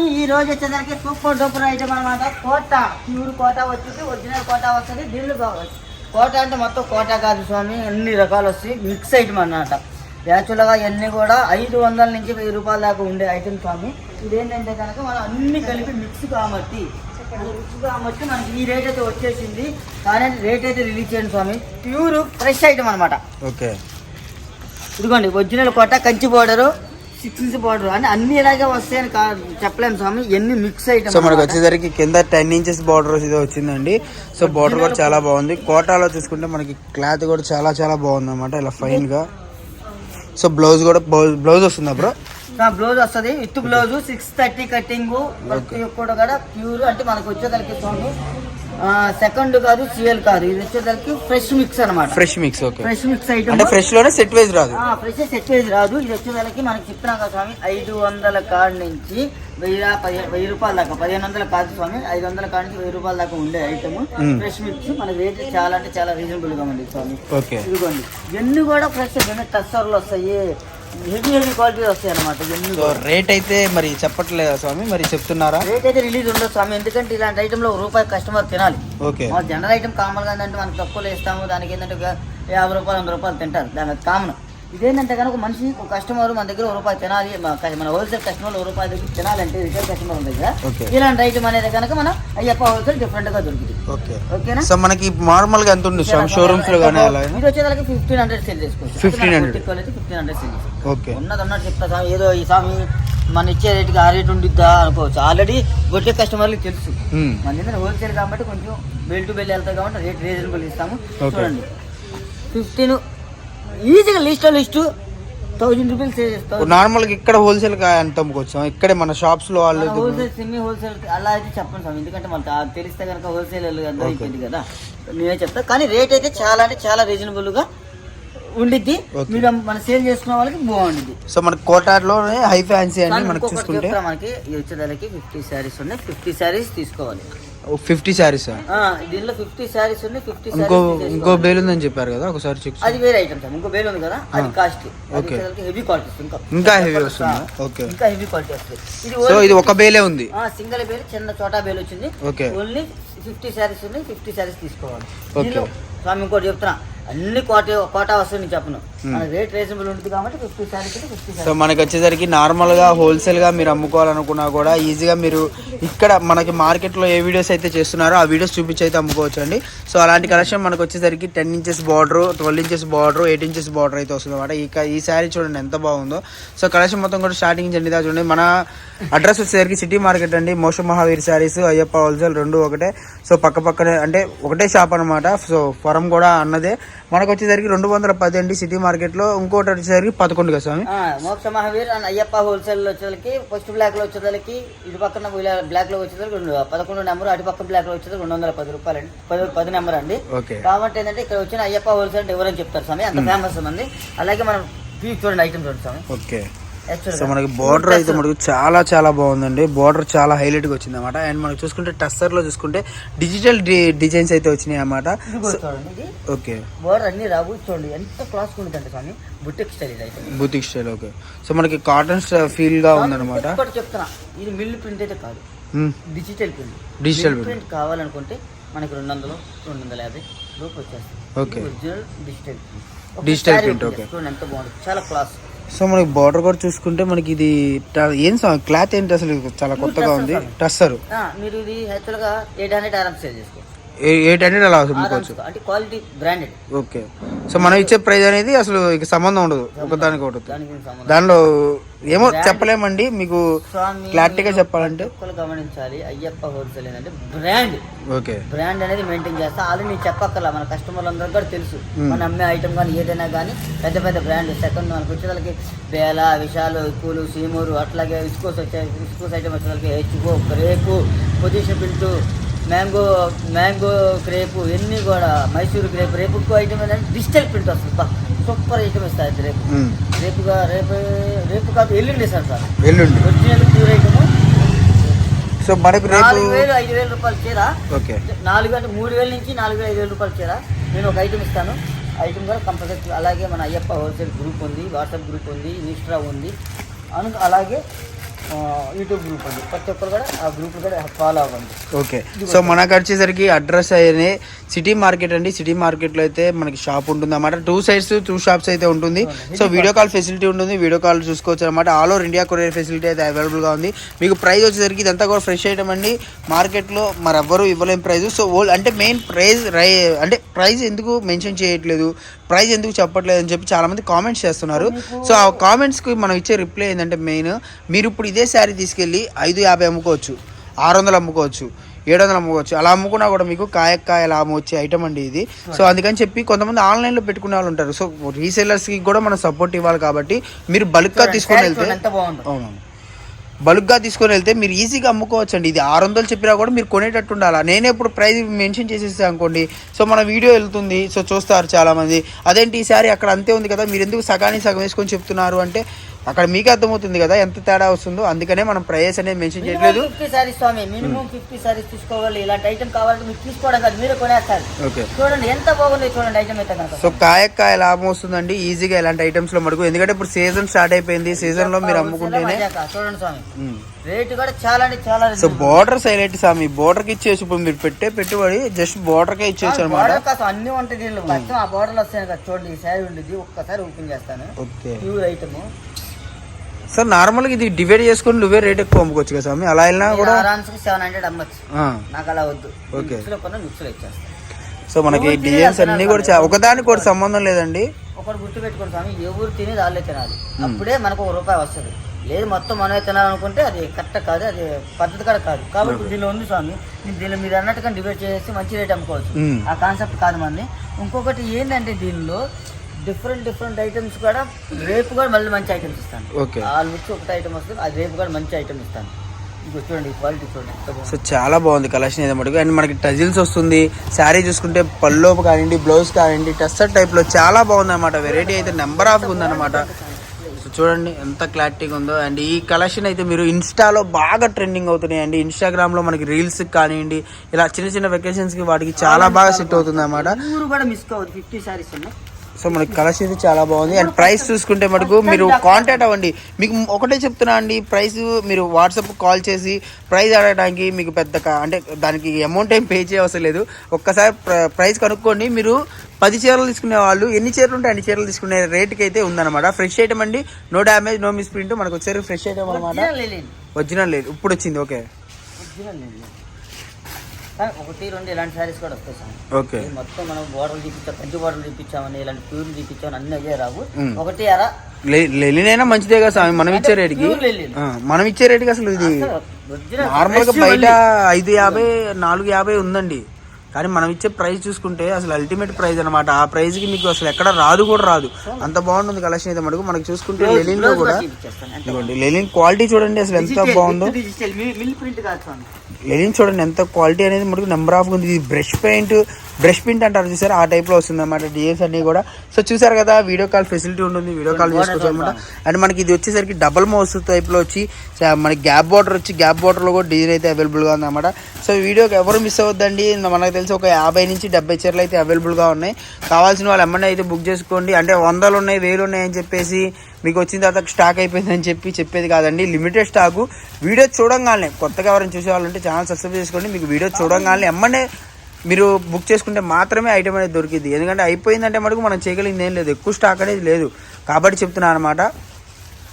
ఈ రోజు వచ్చేసరికి సూపర్ డూపర్ ఐటమ్ అనమాట కోట ప్యూర్ కోట వచ్చేసి ఒరిజినల్ కోట వస్తుంది దిల్లు కావచ్చు. కోట అంటే మొత్తం కోట కాదు స్వామి అన్ని రకాలు వస్తాయి. మిక్స్ ఐటమ్ అన్నమాట. యాక్చువల్గా ఇవన్నీ కూడా ఐదు వందల నుంచి వెయ్యి రూపాయల దాకా ఉండే ఐటమ్ స్వామి. ఇదేంటంటే కనుక మనం అన్ని కలిపి మిక్స్ కాబట్టి మిక్స్ కాబట్టి మనకి ఈ రేట్ అయితే వచ్చేసింది. కానీ రేట్ అయితే రిలీజ్ చేయండి స్వామి. ప్యూర్ ఫ్రెష్ ఐటమ్ అనమాట ఓకే. ఇదిగోండి original Kota Kanchi border six inch border అంటే అన్ని ఇలాగే వస్తాయని చెప్పలేము స్వామి. ఎన్ని మిక్స్ సో ఐటమ్ మనకు వచ్చేసరికి కింద టెన్ ఇంచెస్ బార్డర్ ఇది వచ్చిందండి. సో బార్డర్ కూడా చాలా బాగుంది. కోటాలో చూసుకుంటే మనకి క్లాత్ కూడా చాలా చాలా బాగుంది అనమాట ఇలా ఫైన్గా. సో బ్లౌజ్ కూడా బ్లౌజ్ వస్తుందా బ్రో బ్లౌజ్ వస్తుంది. With blouse six thirty cutting కూడా ప్యూర్ అంటే మనకు వచ్చేసరికి చూడండి సెకండ్ కాదు సిఎల్ కాదు. ఇది వచ్చేసరికి ఫ్రెష్ మిక్స్ అనమాట fresh mix okay fresh mix item అంటే ఫ్రెష్లోనే సెట్ వైజ్ రాదు. ఫ్రెష్ సెట్ వేసి రాదు. ఇది వచ్చేసరికి మనకి చెప్తున్నాం కదా స్వామి ఐదు వందల కాడ నుంచి వెయ్యి వెయ్యి రూపాయల దాకా పదిహేను వందల కాదు స్వామి ఐదు వందల కాడ నుంచి వెయ్యి రూపాయల దాకా ఉండే ఐటమ్. ఫ్రెష్ మిక్స్ మన రేట్ చాలా అంటే చాలా రీజనబుల్గా ఉంది స్వామి. ఓకే ఇదిగోండి. ఇవన్నీ కూడా ఫ్రెష్ ఇవన్నీ టస్సర్లు వస్తాయి. హెవీ హెవీ క్వాలిటీ వస్తాయి అనమాట ఇవన్నీ సో రేట్ అయితే మరి చెప్పట్లేదా స్వామి? మరి చెప్తున్నారా? రేట్ అయితే రిలీజ్ ఉండదు స్వామి ఎందుకంటే ఇలాంటి ఐటమ్లో రూపాయి కస్టమర్ తినాలి. ఓకే. జనరల్ ఐటమ్ కామన్గా ఏంటంటే మనం తక్కువలో ఇస్తాము దానికి ఏంటంటే యాభై రూపాయలు వంద రూపాయలు తింటారు. దాని కామన్. ఇదేంటంటే కనుక మనిషి ఒక కస్టమర్ మన దగ్గర ఒక రూపాయి తినాలి మన హోల్సేల్ కస్టమర్ ఒక రూపాయి దగ్గర తినాలంటే రిటైల్ కస్టమర్ ఉంది దగ్గర ఇలాంటి ఐటమ్ అనేది కనుక మన అయ్యప్ప హోల్సేల్ డిఫరెంట్గా దొరుకుతుంది. ఓకే. ఓకేనా? సో మనకి నార్మల్గా ఎంత ఉంది? షోరూమ్స్లో కానీ అలా ఇది వచ్చేదానికి ఫిఫ్టీన్ హండ్రెడ్ సేల్ చేసుకోవచ్చు. 1500. ఫిఫ్టీన్ హండ్రెడ్ సేల్ చేసుకోవచ్చు. ఓకే. ఉన్నది ఉన్నట్టు చెప్తా స్వామి ఏదో ఈ స్వామి మన ఇచ్చే రేటుకి ఆ రేట్ ఉండిద్దా అనుకోవచ్చు. ఆల్రెడీ గొడ్డే కస్టమర్లకు తెలుసు. మ్మ్. మన దగ్గర హోల్సేల్ కాబట్టి కొంచెం బెల్ టు బెల్ వెళ్తాయి కాబట్టి రేట్ రీజనబుల్ ఇస్తాము. చూడండి. ఫిఫ్టీన్ ఈజీగా లిస్ట్ లిస్ట్. థౌజండ్ రూపీస్ నార్మల్గా ఇక్కడ హోల్సేల్ ఎంత అమ్ముకోవచ్చు ఇక్కడే మన షాప్స్లో వాళ్ళు హోల్సేల్ సెమీ హోల్సేల్ అలా అయితే చెప్పండి స్వామి. ఎందుకంటే మనకు తెలిస్తే కనుక హోల్సేల్ అయిపోయింది కదా. నేనే చెప్తా. కానీ రేట్ అయితే చాలా అంటే చాలా రీజనబుల్గా ఉండిద్ది. మీరు మన సేల్ చేసుకున్న వాళ్ళకి బాగుండిద్ది. సో మన కోటాలోనే హై ఫ్యాన్సీ అని మనకు చూసుకుంటే మనకి. వచ్చేదానికి ఫిఫ్టీ శారీస్ ఉన్నాయి. ఫిఫ్టీ శారీస్ తీసుకోవాలి. ఫిఫ్టీ శారీస్ దీనిలో ఫిఫ్టీ శారీస్ ఉన్నాయి ఫిఫ్టీ ఇంకో ఇంకో బేల్ ఉందని చెప్పారు కదా ఒకసారి చెక్ అది వేరే ఐటమ్ సార్ ఇంకో వేరే ఉంది కదా అది కాస్ట్ Okay. హెవీ క్వాలిటీ ఇంకా ఇంకా heavy వస్తుందా? Okay. ఇంకా హెవీ క్వాలిటీ వస్తుంది ఇది సో ఇది ఒక బేలే ఉంది సింగిల్ బేల్ చిన్న చోటా బేల్ వచ్చింది Okay. ఓన్లీ ఫిఫ్టీ శారీస్ ఉన్నాయి ఫిఫ్టీ శారీస్ తీసుకోవాలి. దీనిలో స్వామి ఇంకోటి చెప్తున్నా అన్ని కోట కోటా వస్తుంది చెప్పను రేట్ రీజనబుల్ ఉంటుంది కాబట్టి ఫిఫ్టీ శారీస్ ఫిఫ్టీ సో మనకి వచ్చేసరికి నార్మల్గా హోల్సేల్గా మీరు అమ్ముకోవాలనుకున్నా కూడా ఈజీగా మీరు ఇక్కడ మనకి మార్కెట్లో ఏ వీడియోస్ అయితే చేస్తున్నారో ఆ వీడియోస్ చూపించి అయితే అమ్ముకోవచ్చు అండి సో అలాంటి కలెక్షన్ మనకు వచ్చేసరికి ten inches border twelve inches border eight inches border అయితే వస్తుంది అనమాట ఈ ఈ శారీ చూడండి ఎంత బాగుందో. సో కలెక్షన్ మొత్తం కూడా స్టార్టింగ్ నుంచి దాకా చూడండి. మన అడ్రస్ వచ్చేసరికి సిటీ మార్కెట్ అండి. మోష మహావీర్ శారీస్ అయ్యప్ప హోల్సేల్ రెండు ఒకటే. సో పక్క పక్కనే అంటే ఒకటే షాప్ అనమాట సో ఫరం కూడా అన్నదే. మనకు వచ్చేసరికి రెండు వందల పది అండి సిటీ మార్కెట్ లో ఇంకోటి వచ్చేసరికి పదకొండు కదా స్వామి మోక్ష మహావీర్ అండ్ అయ్యప్ప హోల్సేల్ వచ్చేసరికి ఫస్ట్ బ్లాక్లో వచ్చేసరికి ఇటు పక్కన బ్లాక్లో వచ్చేసరికి రెండు పదకొండు నెంబర్ అటు పక్క బ్లాక్లో వచ్చేసరికి రెండు వందల పది రూపాయలు అండి పది పది నెంబర్ అండి. ఓకే. కాబట్టి ఏంటంటే ఇక్కడ వచ్చిన అయ్యప్ప హోల్సేల్ ఎవరని చెప్తారు స్వామి అంత ఫేమస్ మంది. అలాగే మనం చూడండి ఐటమ్ చూడండి స్వామి. ఓకే. సో. మనకి బార్డర్ అయితే మనకు చాలా చాలా బాగుందండి. బార్డర్ చాలా హైలైట్గా వచ్చింది అనమాట అండ్ మనకి చూసుకుంటే టస్సర్లో చూసుకుంటే డిజిటల్ డిజైన్స్ అయితే వచ్చినాయి ఇది ఓకే బోర్డర్ అన్ని రావు. చూడండి ఎంత క్లాస్ ఉంటుందండి స్వామి boutique style item boutique style okay so మనకి కాటన్ ఫీల్గా ఉందన్నమాట. చెప్తున్నా. ఇది మిల్ ప్రింట్ అయితే కాదు. Digital print print. ప్రింట్ కావాలనుకుంటే మనకి రెండు వందలు రెండు వందల యాభై లోపు వచ్చేస్తుంది. Okay. Original digital print. చూడండి ఎంత బాగుంది. చాలా క్లాస్ సో మనకి బార్డర్ కూడా చూసుకుంటే మనకి ఇది ఏం క్లాత్ ఏంటి అసలు? చాలా కొత్తగా ఉంది. టస్సర్ మీరు ఇది యాక్చువల్గా ఎయిట్ హండ్రెడ్ ఆరామ్ సేల్ చేసుకోవచ్చు. ఎయిట్ హండ్రెడ్ అలా అమ్ముకోవచ్చు? అంటే క్వాలిటీ బ్రాండెడ్. ఓకే. సో మనం ఇచ్చే ప్రైస్ అనేది అసలు ఇక సంబంధం ఉండదు. ఒకదానికి ఒకటి దానిలో ఏమో చెప్పలేమండి. మీకు క్లారిటీగా చెప్పాలంటే. గమనించాలి. అయ్యప్ప హోల్సేల్ ఏంటంటే బ్రాండ్. ఓకే. బ్రాండ్ అనేది మెయింటైన్ చేస్తా. ఆల్రెడీ నీకు చెప్పక్కర్లా మన కస్టమర్లు అందరికీ కూడా తెలుసు. మన అమ్మే ఐటమ్ కానీ ఏదైనా కానీ పెద్ద పెద్ద బ్రాండ్ సెకండ్ మనకు వచ్చేదానికి బేల విశాలు ఎక్కువలు సీమూరు అట్లాగే విస్కోస్ వచ్చే విస్కోస్ ఐటమ్ వచ్చేదానికి హెచ్కో క్రేపు పొజిషన్ పిల్టు మ్యాంగో మ్యాంగో క్రేపు ఇవన్నీ కూడా మైసూరు క్రేపు. రేపు ఇంకో ఐటమ్ ఏంటంటే డిజిటల్ ప్రింట్ వస్తుంది. బా సూపర్ ఐటమ్ ఇస్తుంది రేపు. రేపుగా రేపు రేపు కాదు ఎల్లుండి సార్ సార్. ఎల్లుండి. Original pure item. సో మనకు నాలుగు వేలు ఐదు వేల రూపాయలు చీర. ఓకే. నాలుగు అంటే మూడు వేల నుంచి నాలుగు వేల ఐదు వేల రూపాయలు చీర. నేను ఒక ఐటమ్ ఇస్తాను. ఐటమ్ కూడా కంపల్సరీ అలాగే మన అయ్యప్ప హోల్సేల్ గ్రూప్ ఉంది వాట్సాప్ గ్రూప్ ఉంది ఇన్స్టా ఉంది. అను అలాగే యూట్యూబ్ గ్రూప్ ఉంది ప్రతి ఒక్కరు కూడా ఆ గ్రూప్ కూడా ఫాలో అవ్వండి. ఓకే. సో మనకు వచ్చేసరికి అడ్రస్ అయ్యే సిటీ మార్కెట్ అండి. సిటీ మార్కెట్లో అయితే మనకి షాప్ ఉంటుంది అన్నమాట. టూ సైడ్స్ టూ షాప్స్ అయితే ఉంటుంది. సో వీడియో కాల్ ఫెసిలిటీ ఉంటుంది. వీడియో కాల్ చూసుకోవచ్చు అనమాట all over India courier facility అయితే అవైలబుల్గా ఉంది. మీకు ప్రైస్ వచ్చేసరికి ఇదంతా కూడా ఫ్రెష్ ఐటమ్ అండి. మార్కెట్లో మరి ఎవ్వరు ఇవ్వలేని ప్రైస్ సో ఓల్ అంటే మెయిన్ ప్రైస్ రై అంటే ప్రైస్ ఎందుకు మెన్షన్ చేయట్లేదు? ప్రైస్ ఎందుకు చెప్పట్లేదు అని చెప్పి చాలా మంది కామెంట్స్ చేస్తున్నారు సో ఆ కామెంట్స్కి మనం ఇచ్చే రిప్లై ఏంటంటే మెయిన్ మీరు ఇప్పుడు ఇదే శారీ తీసుకెళ్ళి ఐదు యాభై అమ్ముకోవచ్చు ఆరు వందలు అమ్ముకోవచ్చు ఏడు వందలు అమ్ముకోవచ్చు. అలా అమ్ముకున్నా కూడా మీకు కాయక్కాయ లాభం వచ్చే ఐటమ్ అండి ఇది. సో అందుకని చెప్పి కొంతమంది ఆన్లైన్లో పెట్టుకునే వాళ్ళు ఉంటారు. సో రీసెల్లర్స్కి కూడా మనం సపోర్ట్ ఇవ్వాలి కాబట్టి మీరు బల్క్గా తీసుకొని వెళ్తే అవునవును బల్క్గా తీసుకొని వెళ్తే మీరు ఈజీగా అమ్ముకోవచ్చు అండి ఇది ఆరు వందలు చెప్పినా కూడా మీరు కొనేటట్టు ఉండాలి? నేను ఇప్పుడు ప్రైస్ మెన్షన్ చేసేస్తే అనుకోండి. సో మన వీడియో వెళ్తుంది. సో చూస్తారు చాలా మంది అదేంటి ఈసారి అక్కడ అంతే ఉంది కదా? మీరు ఎందుకు సగానికి సగం వేసుకొని చెప్తున్నారు అంటే అక్కడ మీకే అర్థమవుతుంది కదా ఎంత తేడా వస్తుందో. అందుకనే మనం ప్రైస్ అనేది మెన్షన్ చేయట్లేదు. ఫిఫ్టీ సారీస్ స్వామి మినిమం ఫిఫ్టీ సారీస్ తీసుకోవాలి. ఇలాంటి ఐటమ్ కావాలంటే మీరు తీసుకోవడం కాదు మీరే కొనేస్తారు. ఓకే చూడండి ఎంత బాగుంది చూడండి ఐటమ్ అయితే సో కాయక్కాయ లాభం వస్తుందండి ఈజీగా ఇలాంటి ఐటమ్స్లో మటుకు ఎందుకంటే ఇప్పుడు సీజన్ స్టార్ట్ అయిపోయింది సీజన్లో మీరు అమ్ముకుంటేనే. చూడండి స్వామి. రేటు కూడా చాలా అంటే చాలా సో బోర్డర్ హైలైట్ సామి బోర్డర్కి ఇచ్చేసి ఇప్పుడు మీరు పెట్టే పెట్టుబడి జస్ట్ బోర్డర్ కే ఇచ్చేసి అనమాట బోర్డర్ అన్ని ఉంటాయి దీనిలో. మొత్తం ఆ బోర్డర్లు వస్తాయి కదా చూడండి ఈ శారీ ఉండేది ఒక్కసారి ఓపెన్ చేస్తాను. ఓకే ప్యూర్ ఐటమ్ సార్ నార్మల్గా ఇది డివైడ్ చేసుకొని నువ్వే రేట్ ఎక్కువ అమ్ముకోవచ్చు కదా స్వామి. అలా వెళ్ళినా కూడా సెవెన్ హండ్రెడ్ అమ్మచ్చు. నాకు అలా వద్దు. ఓకే. సో మనకి డిజైన్స్ అన్ని కూడా ఒకదానికి కూడా సంబంధం లేదండి. ఒకటి గుర్తు పెట్టుకోండి స్వామి ఎవరు తినేది వాళ్ళే తినాలి. అప్పుడే మనకు ఒక రూపాయి వస్తుంది. లేదు మొత్తం మనమే తినాలనుకుంటే అది కరెక్ట్ కాదు అది పద్ధతి కూడా కాదు. కాబట్టి దీనిలో ఉంది స్వామి దీనిలో మీరు అన్నట్టుగా డిబేట్ చేసి మంచి రేట్ అమ్ముకోవచ్చు. మ్మ్. ఆ కాన్సెప్ట్ కాదు మనది. ఇంకొకటి ఏంటంటే దీనిలో డిఫరెంట్ డిఫరెంట్ ఐటమ్స్ కూడా రేపు కూడా మళ్ళీ మంచి ఐటమ్స్ ఇస్తాను. ఓకే. వచ్చి ఒకటి ఐటమ్ వస్తుంది అది రేపు కూడా మంచి ఐటమ్ ఇస్తాను. చూడండి క్వాలిటీ సో చాలా బాగుంది కలెక్షన్ ఏదో మటుకు. అండ్ మనకి టజిల్స్ వస్తుంది శారీ చూసుకుంటే పల్లోపు కానివ్వండి బ్లౌజ్ కానివ్వండి టస్టర్ టైప్లో చాలా బాగుంది అనమాట వెరైటీ అయితే నెంబర్ ఆఫ్ ఉందన్నమాట. సో చూడండి ఎంత క్లారిటీగా ఉందో. అండ్ ఈ కలెక్షన్ అయితే మీరు ఇన్స్టాలో బాగా ట్రెండింగ్ అవుతున్నాయి అండి ఇన్స్టాగ్రామ్లో మనకి రీల్స్ కానివ్వండి ఇలా చిన్న చిన్న వెకేషన్స్కి వాటికి చాలా బాగా సెట్ అవుతుంది అనమాట కూడా మిస్ కావద్దు ఫిఫ్టీ సారీస్ ఉన్నాయి. సో మనకి కలెక్షన్ అయితే చాలా బాగుంది. అండ్ ప్రైస్ చూసుకుంటే మటుకు మీరు కాంటాక్ట్ అవ్వండి. మీకు ఒకటే చెప్తున్నా అండి ప్రైస్ మీరు వాట్సాప్ కాల్ చేసి ప్రైస్ అడగడానికి మీకు పెద్ద అంటే దానికి అమౌంట్ ఏం పే చేయవసరం లేదు. ఒక్కసారి ప్ర- ప్రైస్ కనుక్కోండి. మీరు పది చీరలు తీసుకునే వాళ్ళు ఎన్ని చీరలు ఉంటే అన్ని చీరలు తీసుకునే రేట్కి అయితే ఉందన్నమాట. ఫ్రెష్ ఐటమ్ అండి. No damage no miss print మనకు వచ్చేసరికి ఫ్రెష్ ఐటమ్ అనమాట ఒరిజినల్ లేదు. ఇప్పుడు వచ్చింది. ఓకే ఒరిజినల్ లేదు కానీ ఒకటి రెండు ఇలాంటి శారీస్ కూడా వస్తాయి సార్. ఓకే. మొత్తం మనం బోర్డర్లు చూపించాం పెద్ద బోర్డర్లు చూపించామని ఇలాంటి ప్యూర్ చూపించామని అన్ని అయ్యే రావు. ఒకటి అర. లెలినైనా మంచిదే కదా స్వామి మనం ఇచ్చే రేటుకి. మనం ఇచ్చే రేటుకి అసలు ఇది నార్మల్గా బయట. ఐదు యాభై నాలుగు యాభై ఉందండి. కానీ మనం ఇచ్చే ప్రైస్ చూసుకుంటే అసలు అల్టిమేట్ ప్రైస్ అనమాట ఆ ప్రైస్కి మీకు అసలు ఎక్కడ రాదు కూడా రాదు. అంత బాగుంటుంది కలెక్షన్ అయితే మనకు మనకు చూసుకుంటే Blouse- లెలిన్లో blouse కూడా ఇదిగోండి లెలిన్ క్వాలిటీ చూడండి అసలు ఎంత బాగుందో. లెనిన్ చూడండి ఎంత క్వాలిటీ అనేది మనకు నెంబర్ ఆఫ్ ఉంది ఇది బ్రష్ పెయింట్ బ్రష్ పెయింట్ అంటారు చూసారు? ఆ టైప్లో వస్తుంది అనమాట డిజైన్స్ అన్ని కూడా. సో చూసారు కదా వీడియో కాల్ ఫెసిలిటీ ఉంటుంది వీడియో కాల్ చేసుకోవచ్చు అనమాట అండ్ మనకి ఇది వచ్చేసరికి డబల్ మౌస్ టైప్లో వచ్చి మనకి గ్యాప్ బార్డర్ వచ్చి గ్యాప్ బార్డర్లో కూడా డిజైన్ అయితే అవైలబుల్గా ఉందన్నమాట. సో ఈ వీడియోకి ఎవరు మిస్ అవ్వద్దండి. మనకు తెలిసి ఒక యాభై నుంచి డెబ్బై చీరలు అయితే అవైలబుల్గా ఉన్నాయి. కావాల్సిన వాళ్ళు ఎమ్మన్నా అయితే బుక్ చేసుకోండి. అంటే వందలు ఉన్నాయి వేలు ఉన్నాయి అని చెప్పేసి మీకు వచ్చిన తర్వాత స్టాక్ అయిపోయింది అని చెప్పి చెప్పేది కాదండి. లిమిటెడ్ స్టాక్ వీడియో చూడంగానే కొత్తగా ఎవరైనా చూసే వాళ్ళు ఉంటే ఛానల్ సబ్స్క్రైబ్ చేసుకోండి. మీకు వీడియో చూడంగానే ఎమ్మనే మీరు బుక్ చేసుకుంటే మాత్రమే ఐటమ్ అనేది దొరికింది. ఎందుకంటే అయిపోయిందంటే మటుకు మనం చేయగలిగింది ఏం లేదు. ఎక్కువ స్టాక్ అనేది లేదు. కాబట్టి చెప్తున్నాను అనమాట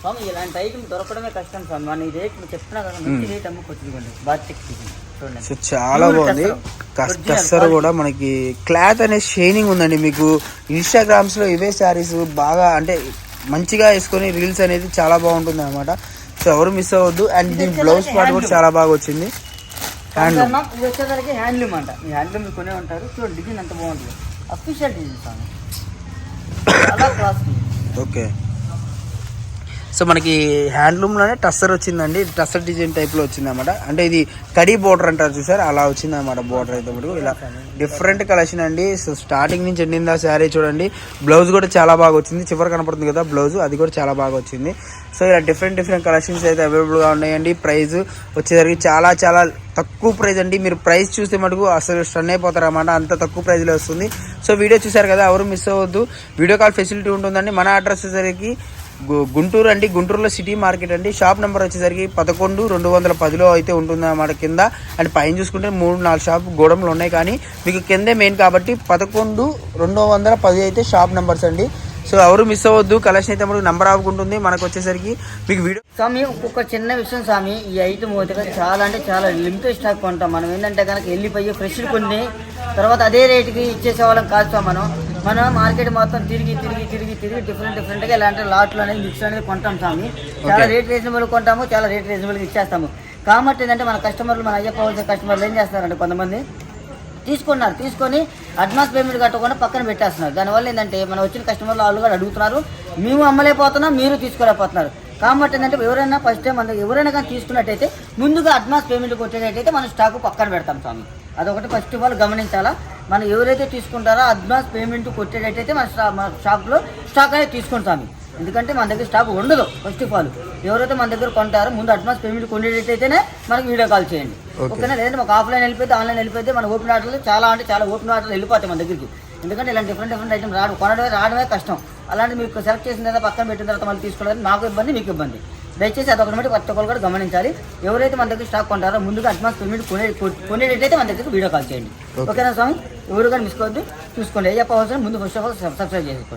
స్వామి ఇలాంటి ఐటమ్ దొరకడమే కష్టం స్వామి. మన ఈ రేట్ మీరు చెప్తున్నా కదా మంచి రేట్ అమ్ముకోవచ్చు ఇదిగోండి బాతిక్ చూడండి. సో చాలా బాగుంది. టస్సర్. కస్టర్. కూడా మనకి క్లాత్ అనే షైనింగ్ ఉందండి మీకు. ఇన్స్టాగ్రామ్స్లో ఇవే శారీస్ బాగా అంటే మంచిగా వేసుకొని రీల్స్ అనేది చాలా బాగుంటుంది అనమాట సో ఎవరు మిస్ అవ్వద్దు. అండ్ దీని బ్లౌజ్ పార్ట్ కూడా చాలా బాగా వచ్చింది. హ్యాండ్లూమ్ ఇది వచ్చేసరికి హ్యాండ్లూమ్ అంట. మీ హ్యాండ్లూమ్ కొనే ఉంటారు. చూడండి డిజైన్ ఎంత బాగుంటుంది. అఫీషియల్ డిజైన్ చాలా క్లాస్ ఓకే సో మనకి హ్యాండ్లూమ్లోనే టస్సర్ వచ్చిందండి. టస్సర్ డిజైన్ టైప్లో వచ్చింది అనమాట అంటే ఇది కడీ బోర్డర్ అంటారు చూసారు? అలా వచ్చింది అనమాట బోర్డర్ అయితే ఇప్పుడు. ఇలా డిఫరెంట్ కలెక్షన్ అండి. సో స్టార్టింగ్ నుంచి ఎండిందా శారీ చూడండి. బ్లౌజ్ కూడా చాలా బాగా వచ్చింది. చివరి కనపడుతుంది కదా బ్లౌజ్ అది కూడా చాలా బాగా వచ్చింది. సో ఇలా డిఫరెంట్ డిఫరెంట్ కలెక్షన్స్ అయితే అవైలబుల్గా ఉన్నాయండి. ప్రైస్ వచ్చేసరికి చాలా చాలా తక్కువ ప్రైస్ అండి. మీరు ప్రైస్ చూస్తే మటుకు అసలు స్టన్ అయిపోతారన్నమాట. అంత తక్కువ ప్రైస్లో వస్తుంది. సో వీడియో చూసారు కదా ఎవరు మిస్ అవ్వద్దు. వీడియో కాల్ ఫెసిలిటీ ఉంటుందండి. మన అడ్రస్ వచ్చేసరికి గుంటూరు అండి గుంటూరులో సిటీ మార్కెట్ అండి. షాప్ నెంబర్ వచ్చేసరికి పదకొండు రెండు వందల పదిలో అయితే ఉంటుందన్నమాట కింద. అండ్ పైన చూసుకుంటే మూడు నాలుగు షాప్ గోడంలో ఉన్నాయి కానీ మీకు కిందే మెయిన్ కాబట్టి పదకొండు రెండు వందల పది అయితే షాప్ నెంబర్స్ అండి. సో ఎవరు మిస్ అవ్వద్దు కలెక్షన్ అయితే మనకు నంబర్ ఆపుకుంటుంది. మనకు వచ్చేసరికి మీకు వీడియో స్వామి ఒక్కొక్క చిన్న విషయం స్వామి. ఈ ఐదు అయితే చాలా అంటే చాలా లిమిటెడ్ స్టాక్ కొంటాం. మనం ఏంటంటే కనుక వెళ్ళిపోయి ఫ్రెష్ కొన్ని తర్వాత అదే రేటుకి ఇచ్చేసే వాళ్ళం కాదు మనం. మనం మార్కెట్ మొత్తం తిరిగి తిరిగి తిరిగి తిరిగి డిఫరెంట్ డిఫరెంట్గా ఇలాంటి లాట్లు అనేది మిక్స్ అనేది కొంటాం స్వామి. చాలా రేట్ రీజనబుల్ కొంటాము చాలా రేట్ రీజనబుల్గా ఇచ్చేస్తాము. కాబట్టి ఏంటంటే మన కస్టమర్లు మన అయ్యప్ప హోల్సేల్ కస్టమర్లు ఏం చేస్తారంటే కొంతమంది తీసుకున్నారు తీసుకొని అడ్వాన్స్ పేమెంట్ కట్టకుండా పక్కన పెట్టేస్తున్నారు. దానివల్ల ఏంటంటే మన వచ్చిన కస్టమర్లు వాళ్ళు కూడా అడుగుతున్నారు మేము అమ్మలేకపోతున్నాం మీరు తీసుకోలేకపోతున్నారు. కాబట్టి ఏంటంటే ఎవరైనా ఫస్ట్ టైం మన ఎవరైనా కానీ తీసుకున్నట్టయితే ముందుగా అడ్వాన్స్ పేమెంట్ కొట్టేటట్టయితే మనం స్టాక్ పక్కన పెడతాం స్వామి. అదొకటి ఫస్ట్ ఆఫ్ ఆల్ గమనించాలా. మనం ఎవరైతే తీసుకుంటారో అడ్వాన్స్ పేమెంట్ కొట్టేటట్టయితే మన స్టా మన షాప్లో స్టాక్ అనేది తీసుకుంటాం ఎందుకంటే మన దగ్గర స్టాక్ ఉండదు ఫస్ట్ ఆఫ్ ఆల్ ఎవరైతే మన దగ్గర కొంటారో ముందు అడ్వాన్స్ పేమెంట్ కొనేటట్టయితేనే మనకి వీడియో కాల్ చేయండి. ఓకేనా? లేదంటే మాకు ఆఫ్లైన్ వెళ్ళిపోతే ఆన్లైన్ వెళ్ళిపోతే మన ఓపెన్ ఆర్డర్లు చాలా అంటే చాలా ఓపెన్ ఆర్డర్లు వెళ్ళిపోతాయి మన దగ్గరికి. ఎందుకంటే ఇలాంటి డిఫరెంట్ డిఫరెంట్ ఐటమ్ రావడం కొనడమే రావడమే కష్టం. అలాంటి మీకు సెలెక్ట్ చేసిన తర్వాత పక్కన పెట్టిన తర్వాత మళ్ళీ తీసుకోవడానికి నాకు ఇబ్బంది మీకు ఇబ్బంది. దయచేసి అదొకటి మట్టి కొత్త ఒక్కరు కూడా గమనించాలి. ఎవరైతే మన దగ్గర స్టాక్ కొంటారో ముందుగా అడ్వాన్స్ పేమెంట్ కొనే కొనేటట్టయితే మన దగ్గరికి వీడియో కాల్ చేయండి. ఓకేనా స్వామి? ఎవరు కానీ మిస్ కావద్దు. చూసుకోండి. ఏ చెప్పవలసిన ముందు ఫస్ట్ ఆఫ్ ఆల్ సబ్స్క్రైబ్ చేసుకోండి.